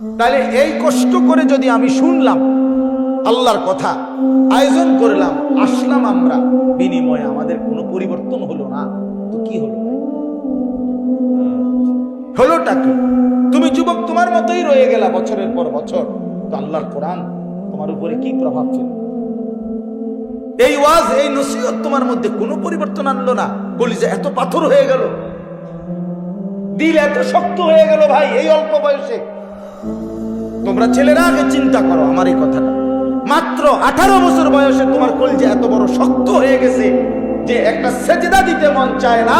তাহলে এই কষ্ট করে যদি আমি শুনলাম আল্লাহর কথা, আয়োজন করলাম, আসলাম আমরা, বিনিময়ে আমাদের কোনো পরিবর্তন হলো না, তো কি হলো? হলোটা কি? তুমি যুবক তোমার মতোই রয়ে গেলা বছরের পর বছর, তো আল্লাহর কোরআন তোমার উপরে কি প্রভাব ফেলবে এই ওয়াজ, এই নসিহত তোমার মধ্যে কোনো পরিবর্তন আনলো না? বলি যে এত পাথর হয়ে গেল। দিল এত শক্ত হয়ে গেল ভাই, এই অল্প বয়সে। তোমরা ছেলেরা আগে চিন্তা করো আমার এই কথাটা। মাত্র আঠারো বছর বয়সে তোমার কলজা এত বড় শক্ত হয়ে গেছে যে একটা সেজদা দিতে মন চায় না।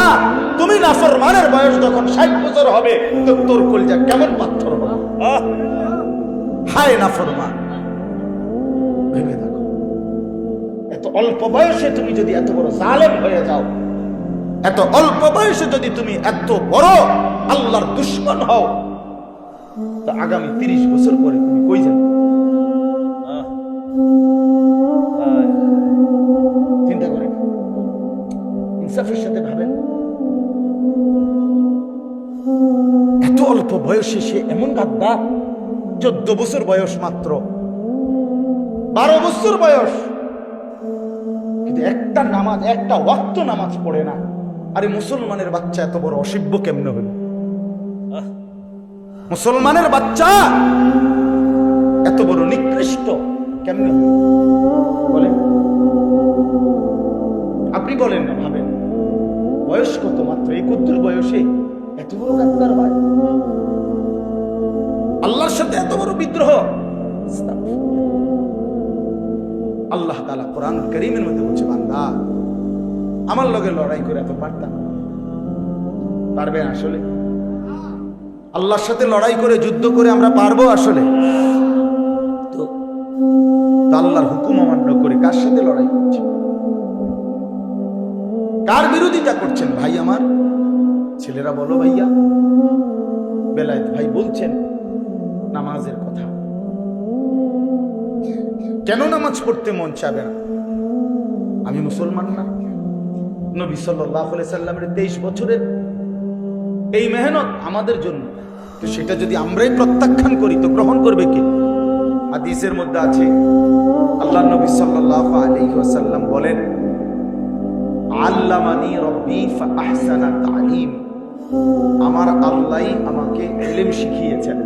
তুমি নাফরমানের বয়স যখন ষাট বছর হবে, তো তোর কলজা কেমন পাথর! হায় নাফরমান। ভেবে দেখো। এত অল্প বয়সে তুমি যদি এত বড় জালেম হয়ে যাও, এত অল্প বয়সে যদি তুমি এত বড় আল্লাহর দুশ্মন হও তো আগামী তিরিশ বছর পরে তুমি কই যাবে? চিন্তা করেন ইনসাফের সাথে ভাবেন। এত অল্প বয়সে সে এমন গাদ্দা চোদ্দ বছর বয়স মাত্র। বারো বছর বয়স। কিন্তু একটা নামাজ একটা ওয়াক্ত নামাজ পড়ে না। আরে মুসলমানের বাচ্চা এত বড় অসভ্য কেমনে হলো? মুসলমানের বাচ্চা এত বড় নিকৃষ্ট, কেমনে? বলেন। আপনি বলেন না, ভাবেন। বয়স কত মাত্র? এই কুদ্দুর বয়সে এত বড় গাদ্দার ভাই আল্লাহর সাথে এত বড় বিদ্রোহ? আল্লাহ তালা কোরআন করিমের মধ্যে বলছে, বান্দা, আমার লগে লড়াই করে এত পারতাম। পারবেন আসলে? আল্লাহর সাথে লড়াই করে, যুদ্ধ করে আমরা পারব আসলে? তো আল্লাহর হুকুম অমান্য করে কার সাথে লড়াই করছে কার বিরোধিতা করছেন ভাই আমার? ছেলেরা বলো ভাইয়া। বেলায়েত ভাই বলছেন নামাজের কথা। কেন নামাজ পড়তে মন চাবে না? আমি মুসলমান না। নবী সাল্লাহ সাল্লামের তেইশ বছরের এই মেহনত আমাদের জন্য। তো সেটা যদি আমরাই প্রত্যাখ্যান করি, তো গ্রহণ করবে কে? হাদিসের মধ্যে আছে, আল্লাহ নবী সাল্লাহ ওয়াসাল্লাম বলেন, আল্লামানি আমার আল্লাহই আমাকে শিখিয়েছেন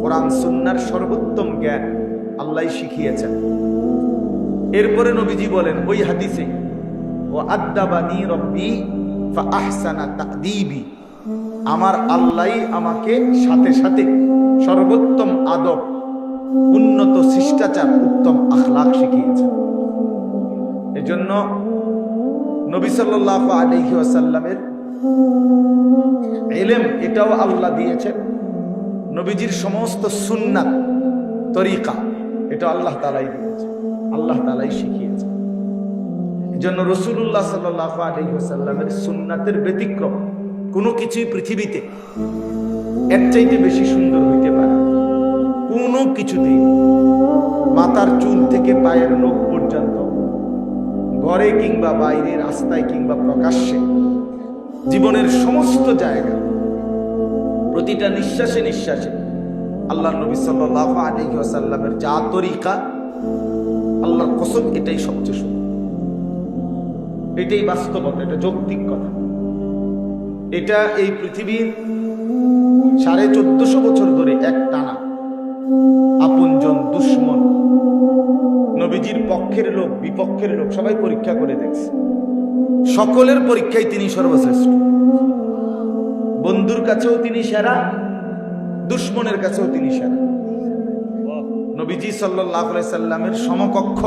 কোরআন, সুন্নার সর্বোত্তম জ্ঞান আল্লাহ শিখিয়েছেন। এরপরে নবীজি বলেন, ওই হাদিসে ও আদাবানি রব্বি আহসানা তাকদিবি আমার আল্লাহ আমাকে সাথে সাথে সর্বোত্তম আদব, উন্নত শিষ্টাচার, উত্তম আখলাক শিখিয়েছেন এজন্য নবী সাল্লাহ আলহি আসাল্লামের এলেম এটাও আল্লাহ দিয়েছেন। নবীজির সমস্ত সুন্নাত, তরিকা এটা আল্লাহ তালাই দিয়েছে, আল্লাহ তালাই শিখিয়েছে। জন্য রসুল্লাহ সাল্লাহ আলহিহাসাল্লামের সুন্নাতের ব্যতিক্রম কোনো কিছুই পৃথিবীতে এর চাইতে বেশি সুন্দর হইতে পারে। কোনো কিছুতেই মাথার চুল থেকে পায়ের নখ পর্যন্ত, ঘরে কিংবা বাইরে, রাস্তায় কিংবা প্রকাশ্যে, জীবনের সমস্ত জায়গা, প্রতিটা নিঃশ্বাসে নিঃশ্বাসে আল্লাহ নবী সাল্লাহ আলী আসাল্লামের যা তরিকা, আল্লাহর কসম এটাই সবচেয়ে সুন্দর এটাই বাস্তবতা, এটা যৌক্তিক এটা এই পৃথিবীর সাড়ে চোদ্দশো বছর ধরে এক টানা। আপনজন দুশ্মন। নবীজির পক্ষের লোক, বিপক্ষের লোক, সবাই পরীক্ষা করে দেখছে। সকলের পরীক্ষায় তিনি সর্বশ্রেষ্ঠ। বন্ধুর কাছেও তিনি সেরা, দুশ্মনের কাছেও তিনি সেরা। নবীজি সাল্লাহ সাল্লামের সমকক্ষ,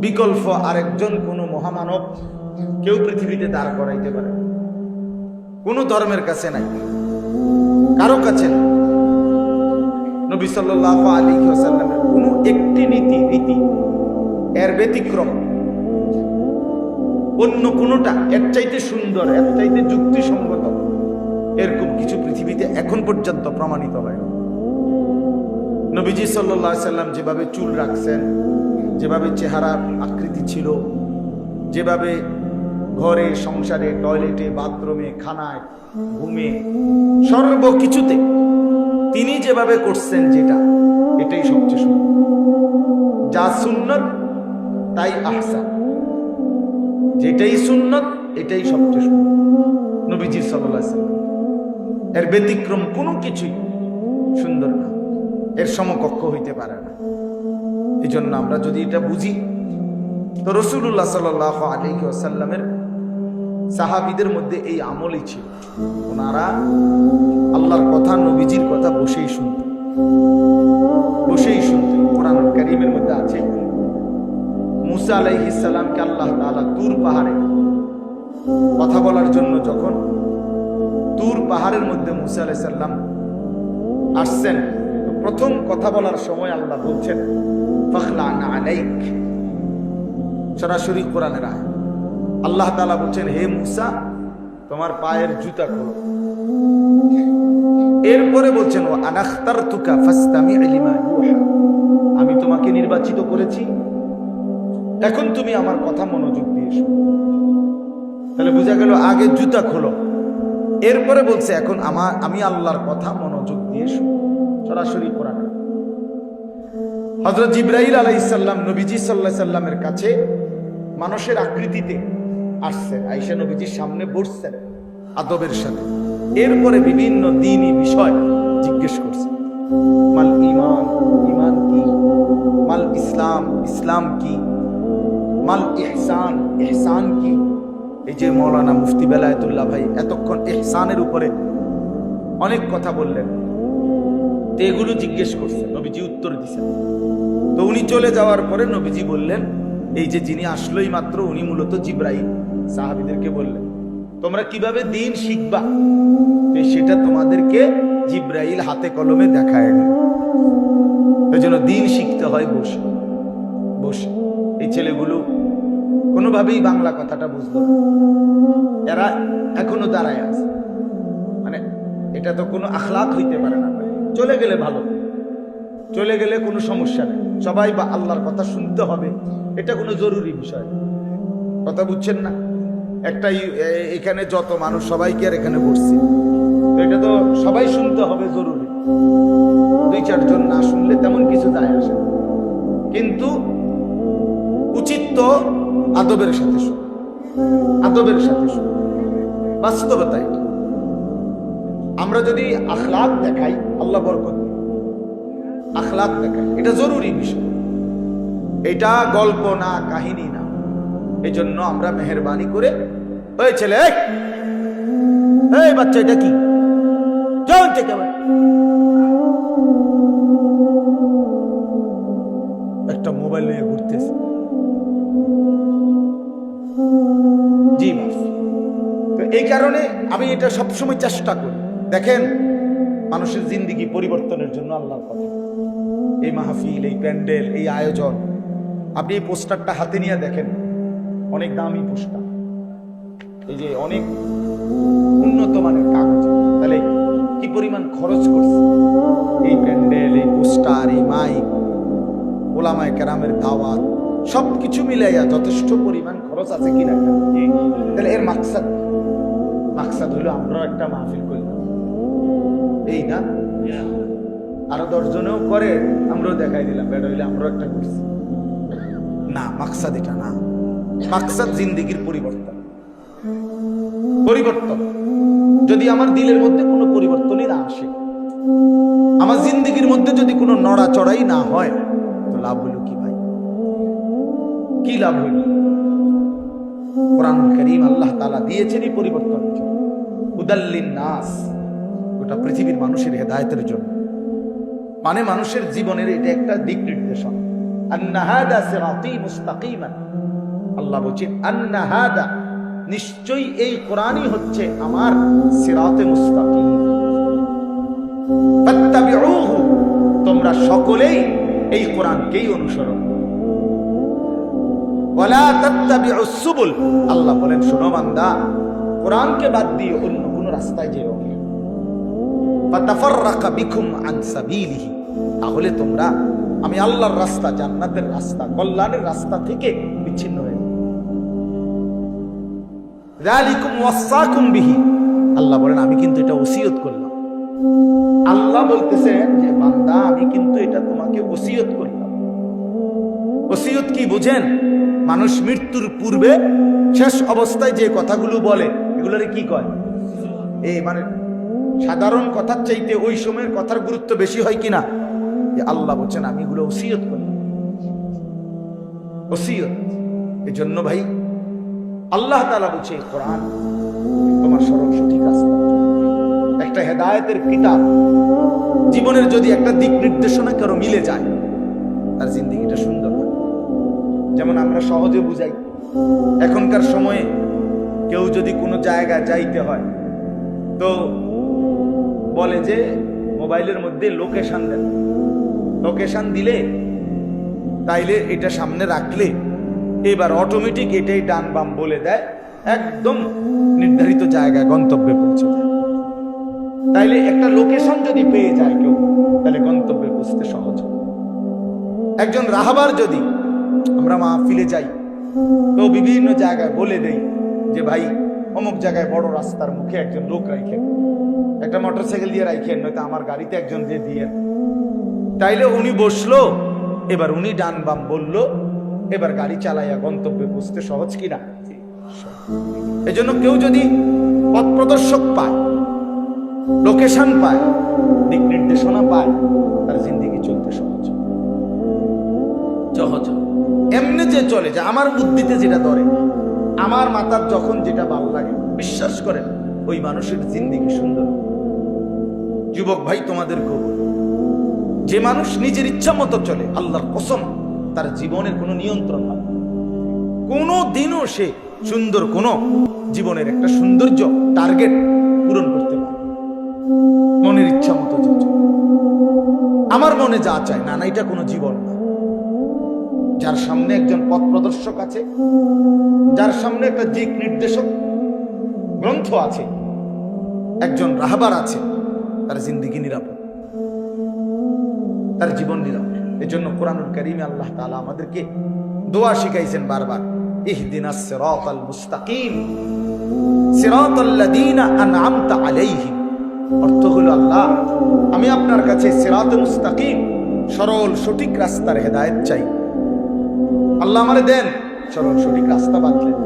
বিকল্প আরেকজন কোনো মহামানব কেউ পৃথিবীতে দাঁড় করাইতে পারে। কোনো ধর্মের কাছে নাই কারও কাছে না নবী সাল্লাহ আলী সাল্লামের কোনো একটি নীতি, রীতি এর ব্যতিক্রম অন্য কোনোটা এর চাইতে সুন্দর, এর চাইতে যুক্তিসঙ্গত এরকম কিছু পৃথিবীতে এখন পর্যন্ত প্রমাণিত হয়। নবীজি সাল্লাহ সাল্লাম যেভাবে চুল রাখছেন, যেভাবে চেহারা আকৃতি ছিল, যেভাবে ঘরে সংসারে, টয়লেটে, বাথরুমে, খানায়, ঘুমে, সর্বকিছুতে যেভাবে করছেন যেটা, এটাই সবচেয়ে সুন্দর। যা সুন্নত, তাই আহসান। যেটাই সুন্নত, এটাই সবচেয়ে সুন্দর। নবীজি সাল্লাল্লাহু আলাইহি সাল্লাম এর ব্যতিক্রম কোনো কিছুই সুন্দর না। এর সমকক্ষ হইতে পারে না। এই জন্য আমরা যদি এটা বুঝি, তো রসুল্লাহ সাল আলী আসাল্লামের সাহাবিদের মধ্যে এই আমলই ছিল। ওনারা আল্লাহর কথা, নবীজির কথা বসেই শুনতেন। বসেই শুনতেন। কোরআন করিমের মধ্যে আছে, মুসা আলাইহিসাল্লামকে আল্লাহ তাআলা তুর পাহাড়ে কথা বলার জন্য যখন তুর পাহাড়ের মধ্যে মুসা আলাইসাল্লাম আসছেন প্রথম কথা বলার সময় আল্লাহ বলছেন ফখলান আলাইক। সরাসরি কোরআনের আয় আল্লাহ তালা বলছেন, হে মুসা, তোমার পায়ের জুতা খোলো। এরপরে বলছেন ও আনাখতার তুকা ফাস্তামি লিমা ইউহা। আমি তোমাকে নির্বাচিত করেছি। এখন তুমি আমার কথা মনোযোগ দিয়ে শোনো। তাহলে বোঝা গেল, আগে জুতা খোলো। এরপরে বলছে, এখন আমার, আমি আল্লাহর কথা মনোযোগ দিয়ে শুনো। সরাসরি কোরআন হজরত জিব্রাহিল আলাইসাল্লাম নবীজি সাল্লাহ সাল্লামের কাছে মানুষের আকৃতিতে আসছেন আইসা নবীজির সামনে বসছেন আদবের সাথে। এরপরে বিভিন্ন দিনই বিষয় জিজ্ঞেস করছেন মাল ইমান ইমান কি? মাল ইসলাম ইসলাম কি? মাল ইহসান ইহসান কি? এই যে মৌলানা মুফতি বেলায়েতুল্লাহ ভাই এতক্ষণ ইহসানের উপরে অনেক কথা বললেন। তো এগুলো জিজ্ঞেস করছে নবীজি উত্তর দিছেন। তো উনি চলে যাওয়ার পরে নবীজি বললেন এই যে যিনি আসলোই মাত্র উনি মূলত জিব্রাহিম সাহাবিদেরকে বললেন, তোমরা কীভাবে দিন শিখবা? সেটা তোমাদেরকে জিব্রাইল হাতে কলমে দেখায় গেল ওই জন্য দিন শিখতে হয় বসে। বসে। এই ছেলেগুলো কোনোভাবেই বাংলা কথাটা বুঝলো। এরা এখনও দাঁড়ায় আছে। মানে এটা তো কোনো আখলাক হইতে পারে না। চলে গেলে ভালো। চলে গেলে কোনো সমস্যা নেই। সবাই বা আল্লাহর কথা শুনতে হবে। এটা কোনো জরুরি বিষয়। কথা বুঝছেন না? একটা এখানে যত মানুষ, সবাইকে আর এখানে বসছে। এটা তো সবাই শুনতে হবে জরুরি। দুই, চারজন না শুনলে তেমন কিছু যায় আসে কিন্তু উচিত তো আদবের সাথে শুন। আদবের সাথে শুন। বাস্তবতা এটা। আমরা যদি আখলাক দেখাই, আল্লাহ বরকত দিবে। আখলাক দেখাই, এটা জরুরি বিষয়। এটা গল্প না, কাহিনী না। এই জন্য আমরা মেহরবানি করে ওই ছেলে, এই! বাচ্চা, এটা কি? থেকে একটা মোবাইল নিয়ে ঘুরতেছে। জি, বাস। তো এই কারণে আমি এটা সবসময় চেষ্টা করি। দেখেন, মানুষের জিন্দিগি পরিবর্তনের জন্য আল্লাহর কথা এই মাহফিল, এই প্যান্ডেল, এই আয়োজন, আপনি এই পোস্টারটা হাতে নিয়ে দেখেন। অনেক দামি পোস্টার এই যে অনেক উন্নত মানের কাগজ। তাহলে কি পরিমাণ খরচ করছে? এই প্যান্ডেল, এই পোস্টার, এই মাইক, ওলামায় কেরামের দাওয়াত সব কিছু মিলাইয়া যথেষ্ট পরিমাণ খরচ আছে কিনা তাহলে এর মাকসাদ মাকসাদ হলো আমরাও একটা মাহফিল করলাম এই না? আরও দশজনেও করে, আমরাও দেখাই দিলাম। বেটা হইলে আমরাও একটা করছি। না, মাকসাদ এটা না। মাকসাদ জিন্দিগির পরিবর্তন। পরিবর্তন। যদি আমার দিলের মধ্যে কোনো পরিবর্তনই না আসে, আমার জিন্দিগির মধ্যে যদি কোনো নড়াচড়াই না হয়, তো লাভ হইল কি ভাই? কি লাভ হইল কোরআন করিম আল্লাহ তালা দিয়েছেনই পরিবর্তন উদাল্লিন নাস, গোটা পৃথিবীর মানুষের হেদায়তের জন্য। মানে মানুষের জীবনের এটা একটা দিক নির্দেশন। আন্নাহাদা সিরাতি মুস্তাকিমান। আল্লাহ আন্নাহাদা নিশ্চয়ই এই কোরআনই হচ্ছে আমার সিরাতে মুস্তাকিম। তোমরা সকলেই এই কোরআনকেই অনুসরণ আল্লাহ বলেন, শোনো বান্দা, কোরআনকে বাদ দিয়ে অন্য কোন রাস্তায় যেও তাহলে তোমরা, আমি আল্লাহর রাস্তা, জান্নাতের রাস্তা, কল্যাণের রাস্তা থেকে বিচ্ছিন্ন হয়ে আল্লাহ বলেন, আমি কিন্তু এটা ওসিয়ত করলাম। আল্লাহ বলতেছেন যে, বান্দা, আমি কিন্তু এটা তোমাকে ওসিয়ত করলাম। ওসিয়ত কি বুঝেন? মানুষ মৃত্যুর পূর্বে শেষ অবস্থায় যে কথাগুলো বলে, এগুলোরে কি কয়? এই মানে সাধারণ কথার চাইতে ওই সময়ের কথার গুরুত্ব বেশি হয় কিনা? যে আল্লাহ বলছেন, আমি এগুলো ওসিয়ত করি ওসিয়ত। এজন্য ভাই আল্লাহ তালা বলছে, এই কোরআন তোমার সরল সঠিক রাস্তা একটা হেদায়তের কিতাব, জীবনের যদি একটা দিক নির্দেশনা কারও মিলে যায়, তার জিন্দিগিটা সুন্দর যেমন আমরা সহজে বুঝাই, এখনকার সময়ে কেউ যদি কোনো জায়গায় যাইতে হয়, তো বলে যে মোবাইলের মধ্যে লোকেশান দেন। লোকেশান দিলে তাইলে এটা সামনে রাখলে এবার অটোমেটিক এটাই ডান বাম বলে দেয়, একদম নির্ধারিত জায়গায় গন্তব্যে পৌঁছে তাইলে একটা লোকেশন যদি পেয়ে যায় কেউ, তাহলে গন্তব্যে পৌঁছতে সহজ একজন রাহাবার যদি, আমরা মাহফিলে যাই, তো বিভিন্ন জায়গায় বলে দেই যে, ভাই, অমুক জায়গায় বড় রাস্তার মুখে একজন লোক রাখেন একটা মোটর সাইকেল দিয়ে রাখেন নয়তো আমার গাড়িতে একজন দিয়ে দিয়ে। তাইলে উনি বসল, এবার উনি ডান বাম বলল এবার গাড়ি চালাইয়া গন্তব্যে পৌঁছতে সহজ কিনা? এজন্য কেউ যদি পথ প্রদর্শক পায় লোকেশন পায় দিক নির্দেশনা পায় তার জিন্দিগি চলতে সহজ। সহজ। এমনি যে চলে যে আমার বুদ্ধিতে যেটা ধরে আমার মাথার যখন যেটা ভালো লাগে বিশ্বাস করেন ওই মানুষের জিন্দিগি সুন্দর। যুবক ভাই তোমাদের বলি, যে মানুষ নিজের ইচ্ছা মতো চলে আল্লাহর কসম তার জীবনের কোনো নিয়ন্ত্রণ হয়। কোনো দিনও সে সুন্দর কোনো জীবনের একটা সৌন্দর্য টার্গেট পূরণ করতে পারে মনের ইচ্ছা মতো আমার মনে যা চায় না না, এটা কোনো জীবন না। যার সামনে একজন পথ প্রদর্শক আছে, যার সামনে একটা দিক নির্দেশক গ্রন্থ আছে, একজন রাহবার আছে, তার জিন্দিগি নিরাপদ। তার জীবন নিরাপদ। এজন্য কোরআনুল করিমে আল্লাহ তাআলা আমাদেরকে দোয়া শিখাইছেন বারবার, ইহদিনাস সিরাতাল মুস্তাকিম, সিরাতাল্লাযীনা আনআমতা অর্থ হলো আল্লাহ, আমি আপনার কাছে সিরাত মুস্তাকিম, সরল, সঠিক রাস্তার হেদায়েত চাই। আল্লাহ আমারে দেন, সরল, সঠিক রাস্তা বাতলেন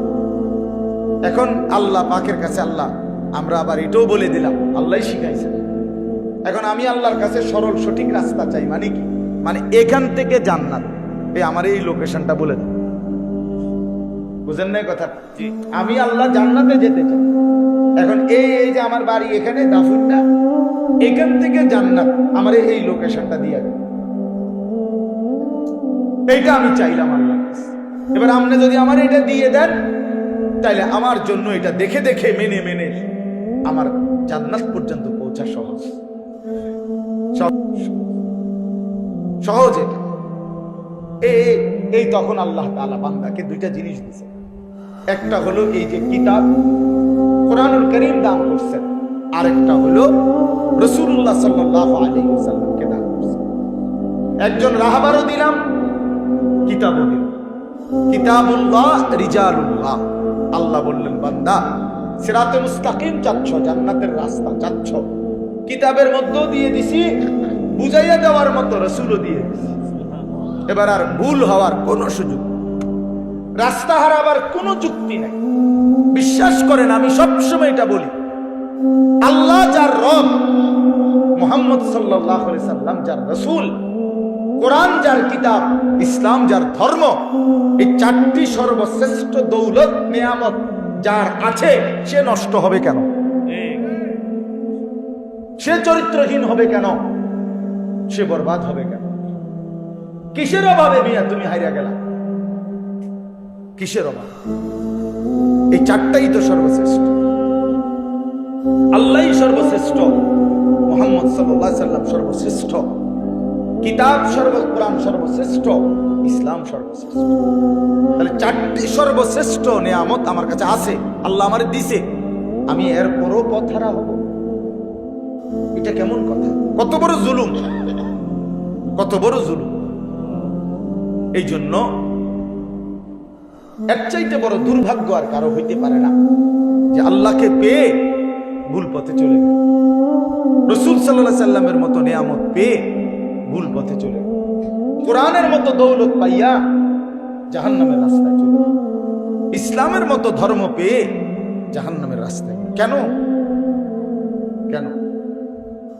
এখন আল্লাহ পাকের কাছে আল্লাহ, আমরা আবার এটাও বলে দিলাম আল্লাহ শিখাইছেন। এখন আমি আল্লাহর কাছে সরল, সঠিক রাস্তা চাই মানে কি? মানে এখান থেকে জান্নাত। এই আমার এই লোকেশনটা বলে দেন বুঝেন নাই কথা? আমি আল্লাহ জান্নাতে যেতে চাই। এখন এই এই যে আমার বাড়ি এখানে দাফুরটা এখান থেকে জান্নাত আমার এই লোকেশনটা দিয়ে দেন এইটা আমি চাইলাম আল্লাহ এবার আপনি যদি আমার এটা দিয়ে দেন তাইলে আমার জন্য এটা দেখে দেখে মেনে মেনে আমার জান্নাত পর্যন্ত পৌঁছা সহজ। সহজ। সহজ। এই তখন আল্লাহ তাআলা বান্দাকে দুইটা জিনিস দিছে একটা হলো এই যে কিতাব কোরআনুল করিম দান করছেন। আরেকটা হলো রসুল্লাহ সাল্লাহ আলী সাল্লামকে দান করছেন। একজন রাহাবারও দিলাম, কিতাবও দিলাম। কিতাবুল্লাহ আল্লাহ বললেন, বান্দা চাচ্ছ, জান্নাতের রাস্তা কিতাবের মধ্যেও দিয়ে দিছি বুঝাইয়া দেওয়ার মতো রসুলও দিয়ে এবার আর ভুল হওয়ার কোনো সুযোগ রাস্তা হারাবার কোনো যুক্তি নাই। বিশ্বাস করেন, আমি সবসময় এটা বলি। আল্লাহ যার রব, মোহাম্মদ সাল্লাম যার রসুল, কোরআন যার কিতাব, ইসলাম যার ধর্ম, এই চারটি সর্বশ্রেষ্ঠ দৌলত, নিয়ামত যার আছে, সে নষ্ট হবে কেন? সে চরিত্রহীন হবে কেন? সে বরবাদ হবে কেন? কিসের অভাবে মিয়া তুমি হারিয়া গেলা? কিসের অভাব? এই চারটাই তো সর্বশ্রেষ্ঠ। আল্লাহ সর্বশ্রেষ্ঠ, মোহাম্মদ সাল্লাম সর্বশ্রেষ্ঠ, কিতাব সর্ব, কোরআন সর্বশ্রেষ্ঠ, ইসলাম সর্বশ্রেষ্ঠ। তাহলে চারটি সর্বশ্রেষ্ঠ নিয়ামত আমার কাছে আছে, আল্লাহ আমার দিছে। আমি এর পরও পথহারা হব। এটা কেমন কথা? কত বড় জুলুম। কত বড় জুলুম। এই জন্য এক চাইতে বড় দুর্ভাগ্য আর কারও হইতে পারে না যে আল্লাহকে পেয়ে ভুল পথে চলে গেল। রসুল সাল্লাহ সাল্লামের মতো নিয়ামত পেয়ে ভুল পথে চলে গেল। কোরআনের মতো দৌলত পাইয়া জাহান্নামের রাস্তায় চলে ইসলামের মতো ধর্ম পেয়ে জাহান্নামের রাস্তায় কেন? কেন?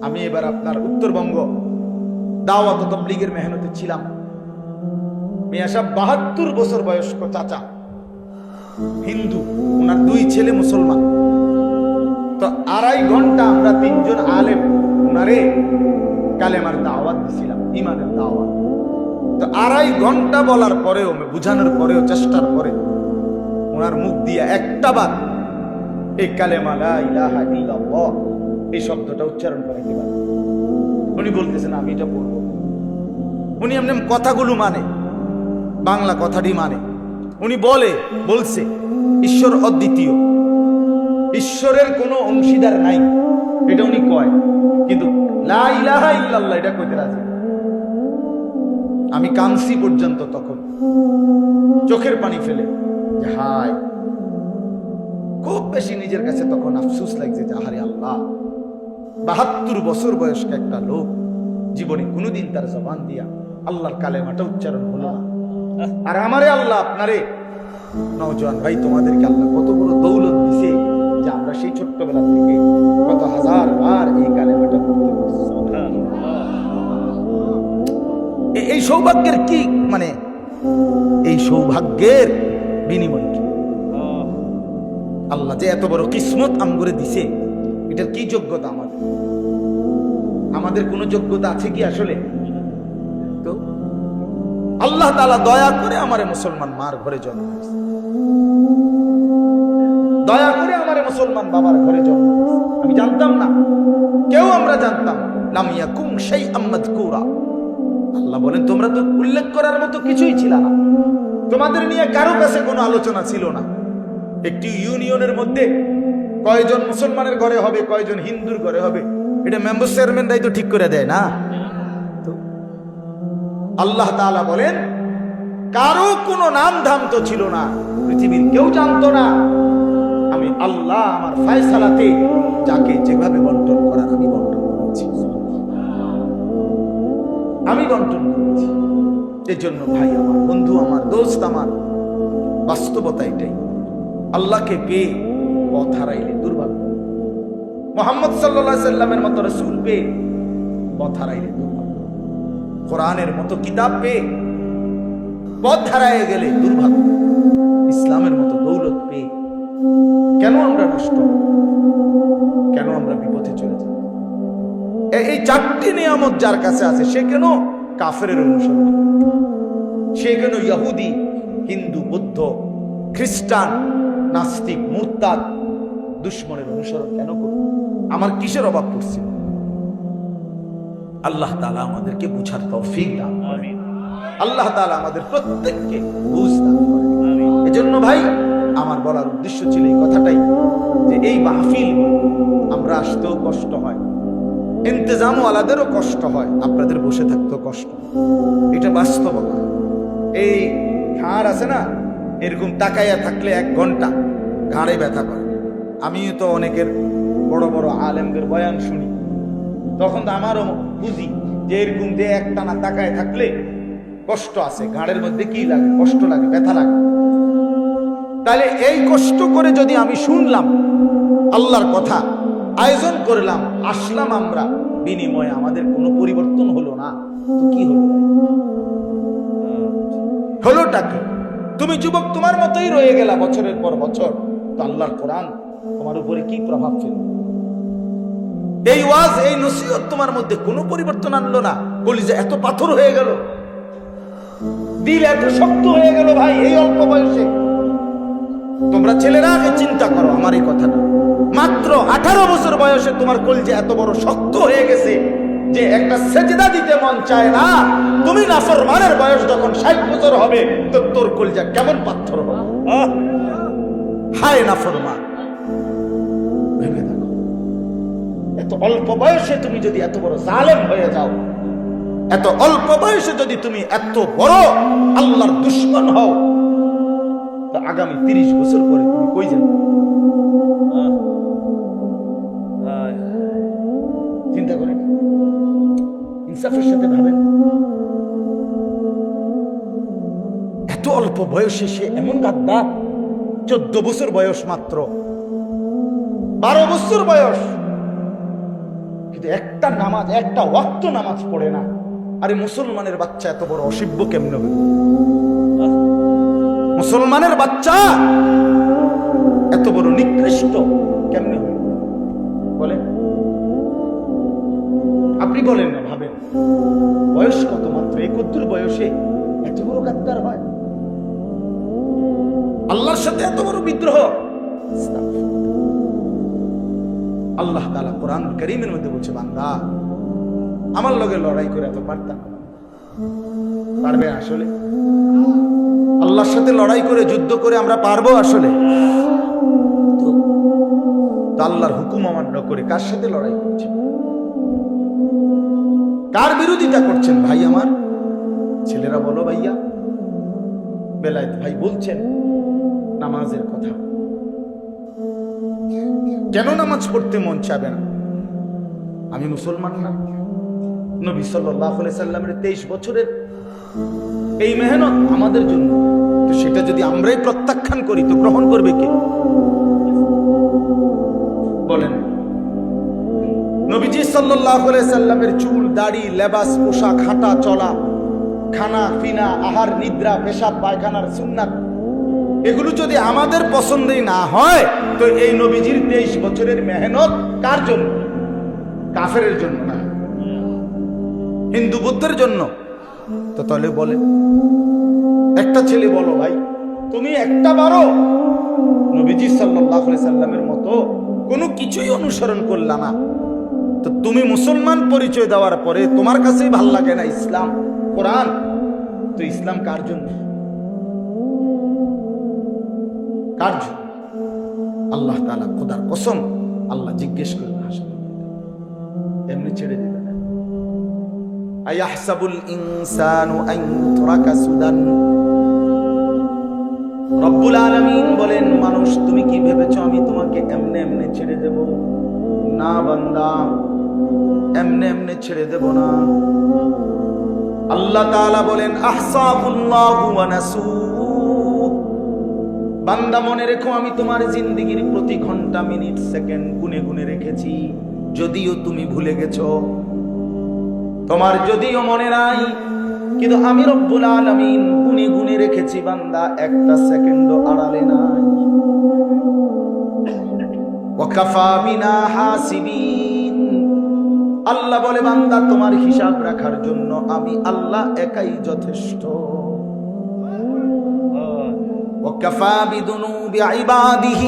আমি এবার আপনার উত্তরবঙ্গ দাওয়াত তবলিগের মেহনতে ছিলাম। মিয়া সাহেব বাহাত্তর বছর বয়স্ক চাচা। হিন্দু ওনার দুই ছেলে মুসলমান। তো আড়াই ঘণ্টা আমরা তিনজন আলেম ওনারে কালেমার দাওয়াত দিছিলাম ইমানের দাওয়াত। তো আড়াই ঘণ্টা বলার পরেও বুঝানোর পরেও, চেষ্টার পরে ওনার মুখ দিয়ে একটা বার এই কালেমা লা ইলাহা ইল্লাল্লাহ, এই শব্দটা উচ্চারণ করে দিবার উনি বলতেছেন, আমি এটা বলব উনি এমনি কথাগুলো মানে বাংলা কথাটি মানে। উনি বলে, বলছে, ঈশ্বর অদ্বিতীয়। ঈশ্বরের কোনো অংশীদার নাই। এটা উনি কয়। কিন্তু, লা এটা কইতে রাজি। আমি কানসি পর্যন্ত তখন। চোখের পানি ফেলে, যে হায়, খুব বেশি নিজের কাছে তখন আফসুস লাগছে যে, আহারে আল্লাহ। বাহাত্তর বছর বয়স্ক একটা লোক জীবনে কোনোদিন তার জবান দিয়া আল্লাহর কালেমাটা উচ্চারণ হলো না। আর আমারে আল্লাহ আপনারে, নওজোয়ান ভাই, তোমাদেরকে আল্লাহ কত বড় দৌলত দিছে যে আমরা সেই ছোট্টবেলা থেকে কত হাজার বার এই কালেমাটা পড়তে এই সৌভাগ্যের কি মানে? এই সৌভাগ্যের বিনিময় কি? আল্লাহ যে এত বড় কিসমত করে দিছে, এটার কি যোগ্যতা আমাদের আমাদের কোনো যোগ্যতা আছে কি আসলে? তো? আল্লাহ তালা দয়া করে আমার মুসলমান মার ঘরে জন্ম দয়া করে আমারে মুসলমান বাবার ঘরে জন্ম আমি জানতাম না। কেউ আমরা জানতাম। লামিয়া কুম সেই আম্মদ আল্লাহ বলেন, তোমরা তো উল্লেখ করার মতো কিছুই ছিল না। তোমাদের নিয়ে কারও কাছে কোনো আলোচনা ছিল না। একটি ইউনিয়নের মধ্যে কয়জন মুসলমানের ঘরে হবে, কয়জন হিন্দুর ঘরে হবে? এটা মেম্বার চেয়ারম্যানরাই তো ঠিক করে দেয় না? আল্লাহ তাআলা বলেন, কারও কোনো নাম ধাম তো ছিল না, পৃথিবীর কেউ জানতো না। আমি আল্লাহ আমার ফায়সালাতে যাকে যেভাবে বন্টন করার আমি বন্টন করেছি। আমি বন্টন করেছি। এই জন্য ভাই আমার, বন্ধু আমার, দোস্ত আমার, বাস্তবতা এটাই। আল্লাহকে পেয়ে পথ হারাইলে দুর্ভাগ্য। মোহাম্মদ সাল্লা সাল্লামের মতো রসুল পেয়ে পথ হারাইলে দুর্ভাগ্য। কোরআনের মতো কিতাব পেয়ে পথ হারায় গেলে দুর্ভাগ্য। ইসলামের মতো দৌলত পেয়ে কেন আমরা নষ্ট? কেন আমরা বিপথে চলে যাব এই চারটি নিয়ামত যার কাছে আছে, সে কেন কাফের অনুসরণ সে কেন ইহুদি, হিন্দু, বৌদ্ধ, খ্রিস্টান, নাস্তিক, মুরতাদ দুশ্মনের অনুসরণ কেন করবে? আমার কিসের অভাব পড়ছে? আল্লাহ তাআলা আমাদেরকে বুঝার তৌফিক দান করেন। আল্লাহ তাআলা আমাদের প্রত্যেককে বুঝ দান করেন। এজন্য ভাই আমার বলার উদ্দেশ্য ছিল এই কথাটাই যে এই মাহফিল আমরা আসতেও কষ্ট হয় ইন্তজাম আলাদেরও কষ্ট হয় আপনাদের বসে থাকতেও কষ্ট এটা বাস্তবতা এই ঘাড় আছে না এরকম তাকাইয়া থাকলে এক ঘণ্টা ঘাড়ে ব্যথা করে। আমিও তো অনেকের বড় বড় আলেমদের বয়ান শুনি। তখন তো আমারও বুঝি যে এরকম যে একটানা তাকায় থাকলে কষ্ট আছে, ঘাড়ের মধ্যে কি লাগে, কষ্ট লাগে, ব্যথা লাগে। তাহলে এই কষ্ট করে যদি আমি শুনলাম, আল্লাহর কথা আয়োজন করলাম, আসলাম আমরা, বিনিময়ে আমাদের কোনো পরিবর্তন হলো না কি হলো? হলোটা কি? তুমি যুবক তোমার মতোই রয়ে গেলা বছরের পর বছর, তো আল্লাহর কোরআন তোমার উপরে কি প্রভাব ফেলবে? এই ওয়াজ, এই নসিহত তোমার মধ্যে কোনো পরিবর্তন আনলো না। কলিজা এত পাথর হয়ে গেল। দিল এত শক্ত হয়ে গেল ভাই, এই অল্প বয়সে। তোমরা ছেলেরা আগে চিন্তা করো আমার এই কথাটা। মাত্র আঠারো বছর বয়সে তোমার কলজে এত বড় শক্ত হয়ে গেছে যে একটা সেজদা দিতে মন চায় না। তুমি নাফরমানের বয়স যখন ষাট বছর হবে, তো তোর কলজা কেমন পাথর হবে? হায় নাফরমান। ভেবে এত অল্প বয়সে তুমি যদি এত বড় জালেম হয়ে যাও, এত অল্প বয়সে যদি তুমি এত বড় আল্লাহর দুশ্মন হও, তা আগামী তিরিশ বছর পরে তুমি কই যাবে? চিন্তা করেন, ইনসাফের সাথে ভাবেন। এত অল্প বয়সে সে এমন গাদ্দা চোদ্দ বছর বয়স মাত্র, বারো বছর বয়স। কিন্তু একটা নামাজ, একটা ওয়াক্ত নামাজ পড়ে না। আরে মুসলমানের বাচ্চা এত বড় অসিব্য কেমনে হইল মুসলমানের বাচ্চা এত বড় নিকৃষ্ট কেমনে হইল বলেন। আপনি বলেন না, ভাবেন। বয়স কত মাত্র? একত্তর বয়সে এত বড় গাদ্দার হয়। আল্লাহর সাথে এত বড় বিদ্রোহ। আল্লাহ তালা কোরআন করিমের মধ্যে বলছে, বান্দা, আমার লগে লড়াই করে এত পারতাম পারবে আসলে? আল্লাহর সাথে লড়াই করে, যুদ্ধ করে আমরা পারব আসলে? আল্লাহর হুকুম অমান্য করে কার সাথে লড়াই করছে কার বিরোধিতা করছেন ভাই আমার? ছেলেরা বলো ভাইয়া। বেলায়েত ভাই বলছেন, নামাজের কথা। কেন নামাজ পড়তে মন চাবে না? আমি মুসলমান না। নবী সাল্লাহ সাল্লামের তেইশ বছরের এই মেহনত আমাদের জন্য। তো সেটা যদি আমরাই প্রত্যাখ্যান করি, তো গ্রহণ করবে কে? বলেন। নবীজি সাল্লাহ সাল্লামের চুল, দাড়ি, লেবাস, পোশাক, হাঁটা, চলা, খানা পিনা আহার, নিদ্রা, পেশাব, পায়খানার সুন্নাত এগুলো যদি আমাদের পছন্দই না হয়, তো এই নবীজির তেইশ বছরের মেহনত কার জন্য? কাফের জন্য না। হিন্দু বুদ্ধের জন্য। তো তাহলে বলে, একটা ছেলে বলো ভাই, তুমি একটা বারো। নবীজি সাল্লামের মতো কোনো কিছুই অনুসরণ করলা না। তো তুমি মুসলমান পরিচয় দেওয়ার পরে তোমার কাছেই ভালো লাগে না ইসলাম, কোরআন? তো ইসলাম কার জন্য? কার জন্য আল্লাহ তালা খোদার কসম আল্লাহ জিজ্ঞেস করবে আসলে এমনি ছেড়ে দিবে না। বলেন, মানুষ, তুমি কি ভেবেছো আমি তোমাকে এমনে এমনে ছেড়ে দেব? না এমনে এমনে ছেড়ে দেব না। আল্লাহ বলেন, আহসাবুল্লাহু বান্দা মনে রেখো, আমি তোমার জিন্দিগির প্রতি ঘণ্টা, মিনিট, সেকেন্ড গুনে গুনে রেখেছি। যদিও তুমি ভুলে গেছ। তোমার যদিও মনে নাই, কিন্তু আমি রব্বুল আলামিন গুনে গুনে রেখেছি, বান্দা, একটা সেকেন্ডও আড়ালে নাই। আল্লাহ বলে, বান্দা, তোমার হিসাব রাখার জন্য আমি আল্লাহ একাই যথেষ্ট। وكفى بذنوب عباده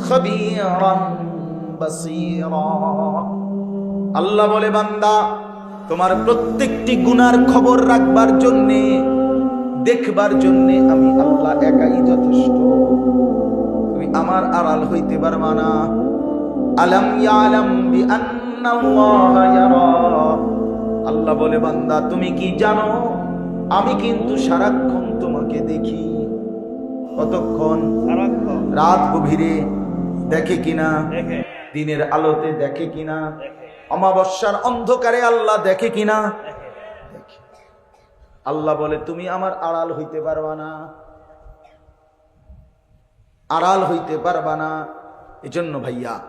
خبيرا بصيرا আল্লাহ বলে বান্দা তোমার প্রত্যেকটি গুনার খবর রাখবার জন্যে দেখবার জন্যে আমি আল্লাহ একাই যথেষ্ট তুমি আমার আড়াল হইতে পারবা না আলম ইয়ালাম বিআন্নাল্লাহ ইয়ারা আল্লাহ বলে বান্দা তুমি কি জানো আমি কিন্তু সারাক্ষণ তোমাকে দেখি। কতক্ষণ? রাত গভীরে দেখে কিনা? দিনের আলোতে দেখে কিনা? অমাবস্যার অন্ধকারে আল্লাহ দেখে কিনা। আল্লাহ বলে তুমি আমার আড়াল হইতে পারবা না। আড়াল হইতে পারবা না। এজন্য ভাইয়া